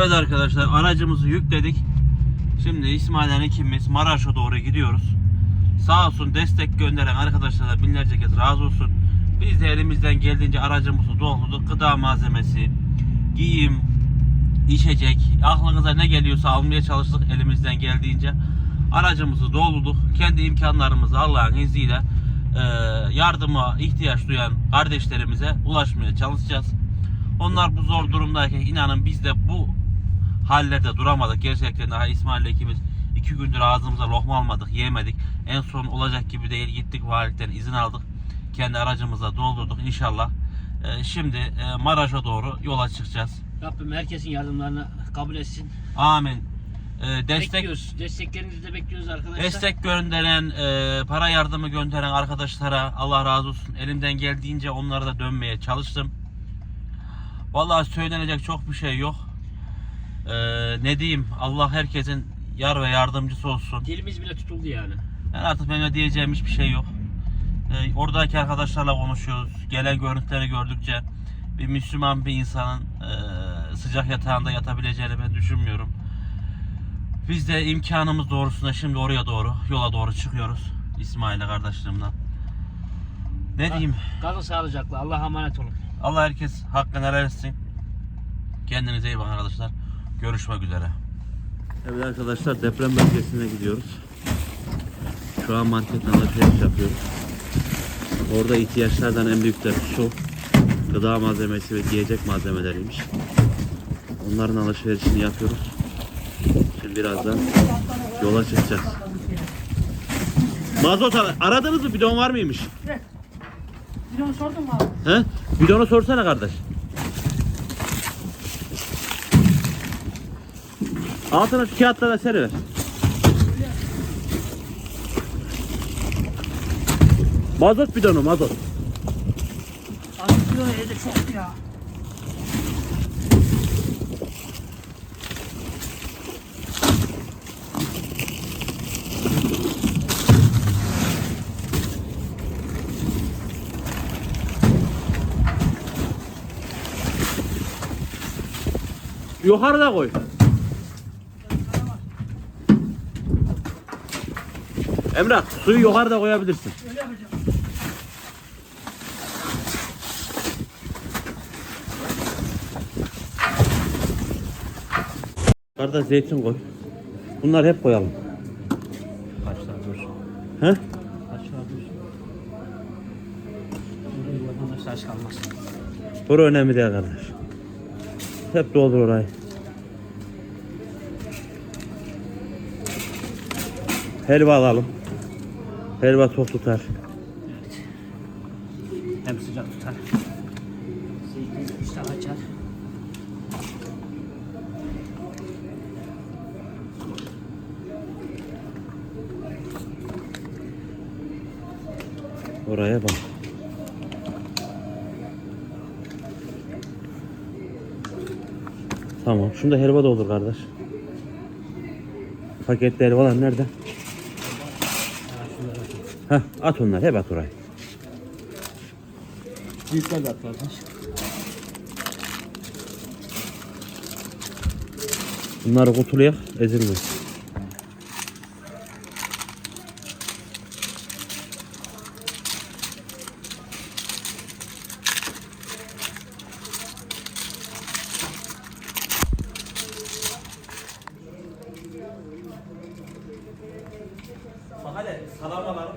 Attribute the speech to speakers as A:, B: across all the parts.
A: Evet arkadaşlar aracımızı yükledik. Şimdi İsmail'den ikimiz Maraş'a doğru gidiyoruz. Sağ olsun destek gönderen arkadaşlara binlerce kez razı olsun. Biz de elimizden geldiğince aracımızı doldurduk. Gıda malzemesi, giyim, içecek, aklınıza ne geliyorsa almaya çalıştık elimizden geldiğince. Aracımızı doldurduk. Kendi imkanlarımızı Allah'ın izniyle e, yardıma ihtiyaç duyan kardeşlerimize ulaşmaya çalışacağız. Onlar bu zor durumdayken inanın biz de bu hallerde duramadık. Gerçekten daha İsmail'le ikimiz iki gündür ağzımıza lokma almadık, yemedik. En son olacak gibi değil gittik valilikten izin aldık. Kendi aracımıza doldurduk inşallah. e, şimdi e, Maraş'a doğru yola çıkacağız.
B: Rabbim herkesin yardımlarını kabul etsin.
A: Amin. E, destek
B: Bekliyoruz. Desteklerinizi de bekliyoruz arkadaşlar.
A: Destek gönderen, e, para yardımı gönderen arkadaşlara Allah razı olsun. Elimden geldiğince onlara da dönmeye çalıştım. Vallahi söylenecek çok bir şey yok. E, ne diyeyim? Allah herkesin yar ve yardımcısı olsun.
B: Dilimiz bile tutuldu yani.
A: Yani artık benim diyeceğim hiçbir şey yok. E, oradaki arkadaşlarla konuşuyoruz. Gelen görüntüleri gördükçe bir Müslüman bir insanın e, sıcak yatağında yatabileceğini ben düşünmüyorum. Biz de imkanımız doğrusunda şimdi oraya doğru, yola doğru çıkıyoruz. İsmail'le kardeşlerimle. Ne diyeyim?
B: Kalın sağlıcakla. Allah'a emanet olun.
A: Allah herkes hakkını helal etsin. Kendinize iyi bakın arkadaşlar. Görüşmek üzere. Evet arkadaşlar deprem bölgesine gidiyoruz. Şu an marketten alışveriş yapıyoruz. Orada ihtiyaçlardan en büyükleri su, gıda malzemesi ve giyecek malzemeleriymiş. Onların alışverişini yapıyoruz. Şimdi birazdan yola çıkacağız. Mazot ar- aradınız mı? Bidon var mıymış?
C: Bidon sordun mu abi?
A: He? Bidonu sorsana kardeş. Altına şu kağıtlara seriver. Mazot bidonu mazot.
C: Abi bidon evde çok ya.
A: Yukarıda koy. Emrah suyu yukarıda koyabilirsin.
C: Öyle yapacağım.
A: Yukarıda zeytin koy. Bunlar hep koyalım.
B: Kaçlar dur.
A: He?
B: Kaçlar dur. Vatandaşlar aç kalmaz.
A: Bura önemli değil kardeş. Hep doldur orayı. Helva alalım. Helva tok tutar.
B: Evet. Hem sıcak tutar. Zeytin iştah açar.
A: Oraya bak. Tamam. Şunda helva doldur kardeş. Paketli helvalar nerede? At onları hep at oraya.
B: Büyükler de at kardeş.
A: Bunları kutulayak ezilmez. Bak hadi salam alalım.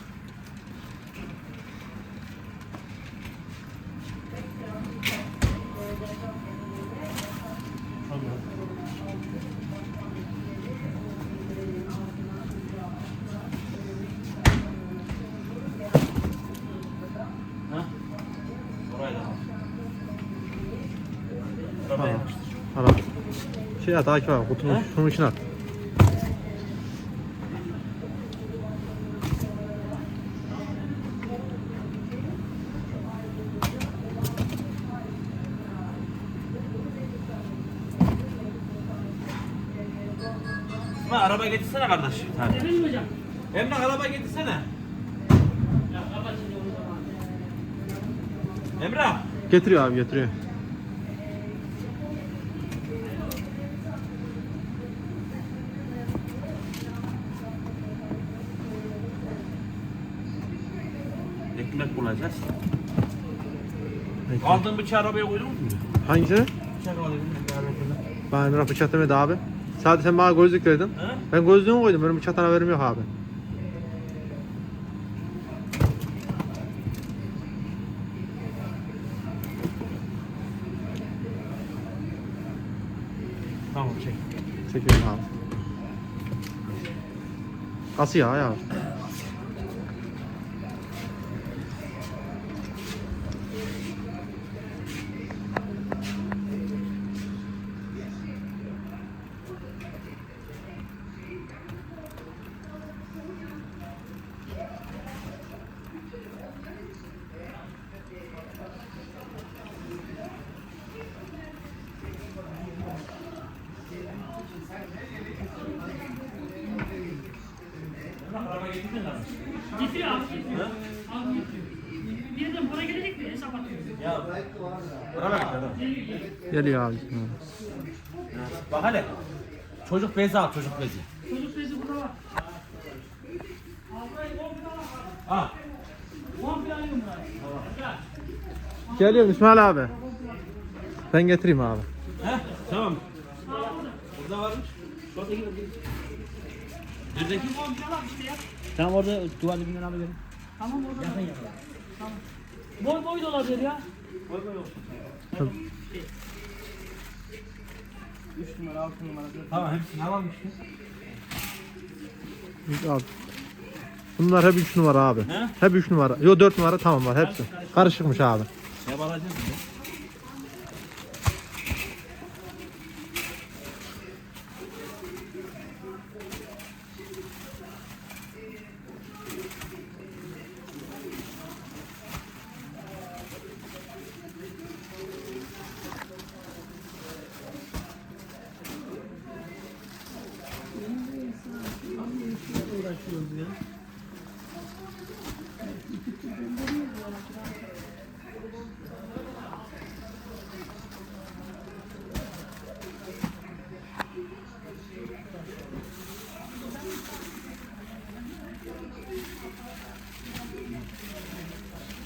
D: Şey at Akif abi kutunun şunun içine at.
A: Bak. araba getirsene kardeş bir tane.
C: Hocam?
A: Emrah araba getirsene. Emrah.
D: Getiriyor abi getiriyor.
A: Ekmek bulacağız. Aldığın bıçağı arabaya koydun mu?
D: Hangisi?
A: Bıçak alayım.
D: Bana Emrah bıçak demedi abi. Sadece sen bana gözlük verdin.
A: He?
D: Ben gözlüğümü koydum. Benim bıçaktan haberim yok abi.
A: Tamam çek.
D: Çekiyorum abi. Kası ya ya.
A: Mi?
C: Getiriyor abi. getiriyor. Abi getiriyor. Birden para gelecek mi? Hesap atıyor.
A: Ya. Getir.
D: Geliyor abi.
A: Bak hele. Çocuk bezi al çocuk bezi.
C: Çocuk bezi burada var. Burayı.
D: Geliyorum İsmail abi. Ben getireyim abi.
A: He? Tamam. Burada varmış. Şuradaki Neredeki?
C: İşte ya.
B: Tamam orada duvar dibinden abi gelin.
C: Tamam orada. Yakın yakın. Tamam. Boy boy da olabilir ya.
A: Tamam hepsini almıştı.
D: Abi. Bunlar hep 3 numara abi.
A: He?
D: Hep 3 numara. Yo 4 numara tamam var hepsi. Karışıkmış abi.
A: Ne alacağız mı?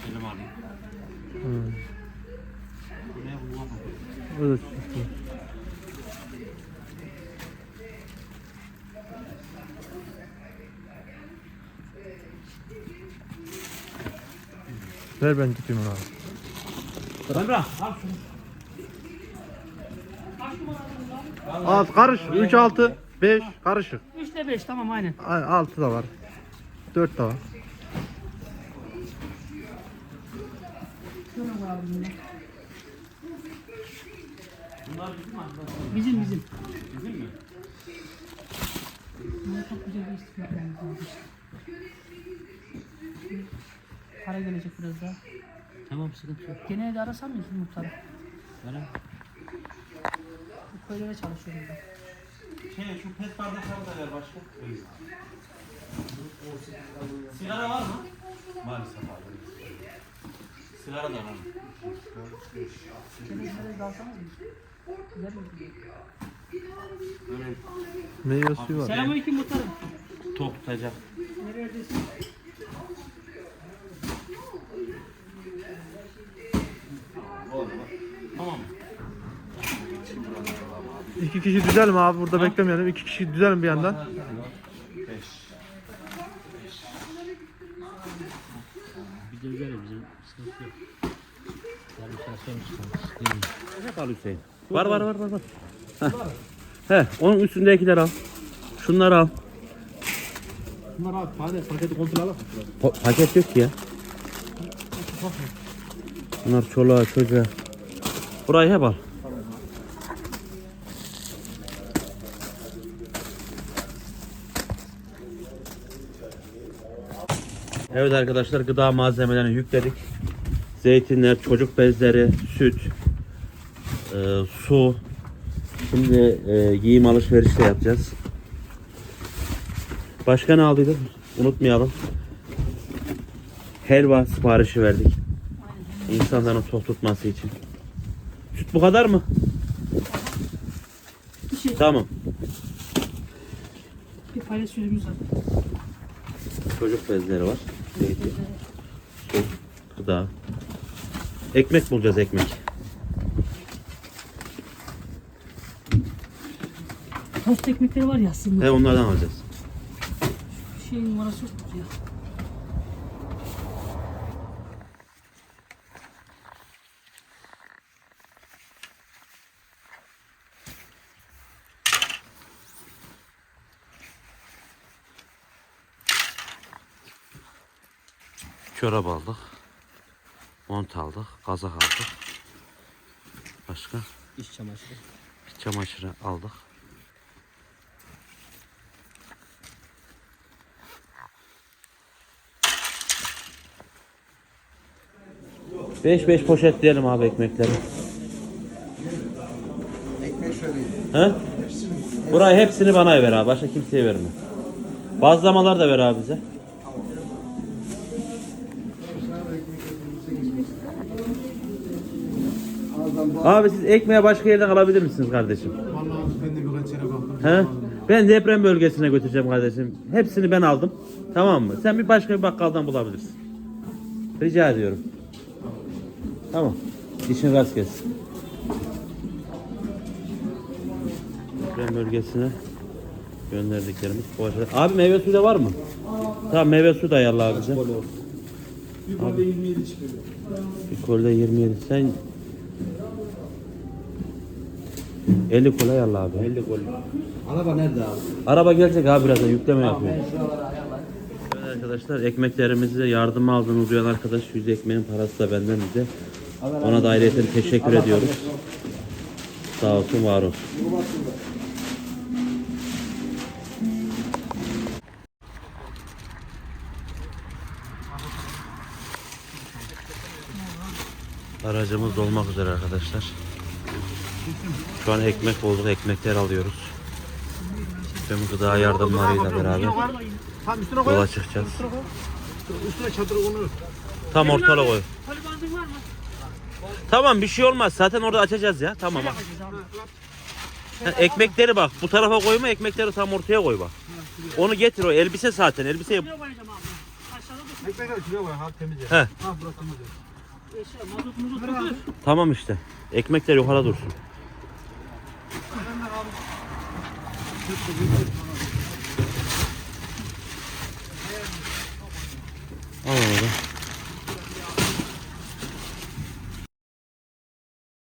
A: Elim alayım.
D: Hmm. Evet. Ver ben tutayım onu abi.
A: Emrah al şunu.
D: Alt karış. 3 6 5 karışık.
C: 3 ile 5 tamam aynen.
D: 6 da var. 4 de var.
C: Şöyle var abi bunlar.
A: Bunlar bizim arkadaşlar.
C: Bizim bizim.
A: Bizim mi?
C: Bunlar çok güzel bir yapmamız lazım. Para gelecek biraz daha.
B: Tamam sıkıntı yok.
C: Gene de arasam mı şimdi muhtarı?
B: Bana
C: Bu köylere çalışıyorum ben.
A: Şey şu pet bardakları da ver başka. Sigara var mı? Maalesef abi. Sigara da var. Böyle
D: Meyve suyu var.
C: Selamünaleyküm muhtarım.
A: tok tutacak.
C: Neredesin?
A: Tamam.
D: İki kişi düzelim abi burada beklemeyelim. İki kişi düzelim bir yandan.
A: Beş.
B: biz de güzel bizim sıkıntı yok. Yarın çalışıyor musun?
A: Kal Hüseyin? Var var var var. var. Heh. He, onun üstündekileri al. Şunları al.
D: Bunlar abi paket, paketi kontrol alalım.
A: Pa- paket yok ki ya. Bunlar çoluğa çocuğa. Burayı hep al. Evet arkadaşlar gıda malzemelerini yükledik. Zeytinler, çocuk bezleri, süt, e, su. Şimdi e, giyim alışverişi de yapacağız. Başka ne aldıydık? Unutmayalım. Helva siparişi verdik. İnsanların tok tutması için. Süt bu kadar mı?
C: Bir şey.
A: Tamam.
C: Bir paylaş sözümüz var.
A: Çocuk bezleri var. Zeytin, süt, gıda. Ekmek bulacağız ekmek.
C: Tost ekmekleri var ya aslında.
A: He onlardan alacağız.
C: Bir şeyin numarası yok ya.
A: Çorap aldık. Mont aldık. Kazak aldık. Başka?
B: İş çamaşırı.
A: Çamaşırı aldık. Beş beş poşet diyelim abi ekmekleri.
D: Ekmek şöyle.
A: He? Burayı hepsini bana ver abi. Başka kimseye verme. Bazlamalar da ver abi bize. Abi siz ekmeğe başka yerden alabilir misiniz kardeşim?
D: Vallahi ben de birkaç yere baktım.
A: He? Ben deprem bölgesine götüreceğim kardeşim. Hepsini ben aldım. Tamam mı? Sen bir başka bir bakkaldan bulabilirsin. Rica ediyorum. Tamam. İşin rast gelsin. Deprem bölgesine gönderdiklerimiz aşağıda. Abi meyve suyu da var mı? Tamam meyve suyu da ayarla abi bize.
D: Bir kolde 27 çıkıyor.
A: Bir kolde 27. Sen 50 kola ayarla abi. 50 kola.
B: Araba nerede abi?
A: Araba gelecek abi birazdan yükleme yapıyor. Arkadaşlar ekmeklerimizi yardım aldığınız duyan arkadaş yüz ekmeğin parası da benden bize. Ona da ayrıca teşekkür ediyoruz. Sağ olsun var olsun. Aracımız dolmak üzere arkadaşlar. Şu an ekmek bulduk, ekmekler alıyoruz. Tüm gıda yardımlarıyla beraber
D: Tam üstüne koy.
A: yola çıkacağız.
D: Üstüne çadır onu.
A: Tam ortala koy.
C: Hadi bandın var mı?
A: Tamam bir şey olmaz. Zaten orada açacağız ya. Tamam bak. Ha, ekmekleri bak. Bu tarafa koyma ekmekleri tam ortaya koy bak. Onu getir o elbise zaten. Elbise
C: Şuraya koyacağım abi. Aşağıda da
D: Ekmekler şuraya koy. Ha temiz ya.
A: He.
D: Ha burası temiz. ya.
C: eşya, mazot muzot götür.
A: Tamam işte. Ekmekler yukarıda dursun. Al onu da.